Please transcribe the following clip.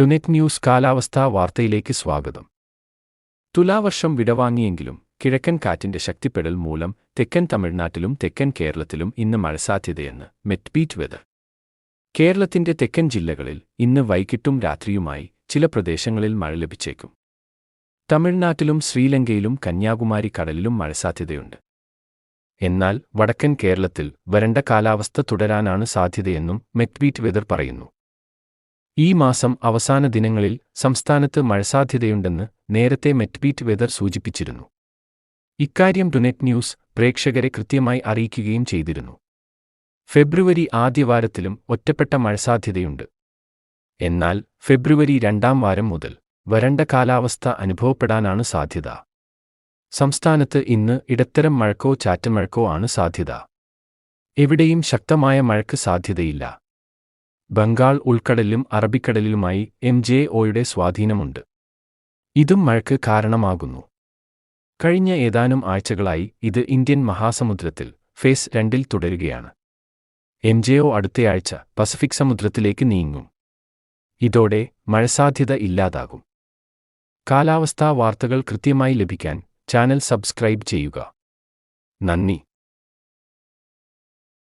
ടുനെറ്റ് news കാലാവസ്ഥാ വാർത്തയിലേക്ക് സ്വാഗതം. തുലാവർഷം വിടവാങ്ങിയെങ്കിലും കിഴക്കൻ കാറ്റിന്റെ ശക്തിപ്പെടൽ മൂലം തെക്കൻ തമിഴ്നാട്ടിലും തെക്കൻ കേരളത്തിലും ഇന്ന് മഴ സാധ്യതയെന്ന് മെറ്റ്ബീറ്റ് വെതർ. കേരളത്തിന്റെ തെക്കൻ ജില്ലകളിൽ ഇന്ന് വൈകിട്ടും രാത്രിയുമായി ചില പ്രദേശങ്ങളിൽ മഴ ലഭിച്ചേക്കും. തമിഴ്നാട്ടിലും ശ്രീലങ്കയിലും കന്യാകുമാരി കടലിലും മഴ സാധ്യതയുണ്ട്. എന്നാൽ വടക്കൻ കേരളത്തിൽ വരണ്ട കാലാവസ്ഥ തുടരാനാണ് സാധ്യതയെന്നും മെക്ബീറ്റ് വെതർ പറയുന്നു. ഈ മാസം അവസാന ദിനങ്ങളിൽ സംസ്ഥാനത്ത് മഴ സാധ്യതയുണ്ടെന്ന് നേരത്തെ മെറ്റ്ബീറ്റ് വെതർ സൂചിപ്പിച്ചിരുന്നു. ഇക്കാര്യം ടുനെറ്റ് ന്യൂസ് പ്രേക്ഷകരെ കൃത്യമായി അറിയിക്കുകയും ചെയ്തിരുന്നു. ഫെബ്രുവരി ആദ്യവാരത്തിലും ഒറ്റപ്പെട്ട മഴ സാധ്യതയുണ്ട് എന്നാൽ ഫെബ്രുവരി രണ്ടാം വാരം മുതൽ വരണ്ട കാലാവസ്ഥ അനുഭവപ്പെടാനാണ് സാധ്യത. സംസ്ഥാനത്ത് ഇന്ന് ഇടത്തരം മഴക്കോ ചാറ്റമഴക്കോ ആണ് സാധ്യത. എവിടെയും ശക്തമായ മഴയ്ക്ക് സാധ്യതയില്ല. ബംഗാൾ ഉൾക്കടലിലും അറബിക്കടലിലുമായി എം ജെ ഒയുടെ സ്വാധീനമുണ്ട്. ഇതും മഴയ്ക്ക് കാരണമാകുന്നു. കഴിഞ്ഞ ഏതാനും ആഴ്ചകളായി ഇത് ഇന്ത്യൻ മഹാസമുദ്രത്തിൽ ഫേസ് രണ്ടിൽ തുടരുകയാണ്. എം ജെ ഒ അടുത്തയാഴ്ച പസഫിക് സമുദ്രത്തിലേക്ക് നീങ്ങും. ഇതോടെ മഴസാധ്യത ഇല്ലാതാകും. കാലാവസ്ഥാ വാർത്തകൾ കൃത്യമായി ലഭിക്കാൻ ചാനൽ സബ്സ്ക്രൈബ് ചെയ്യുക. നന്ദി.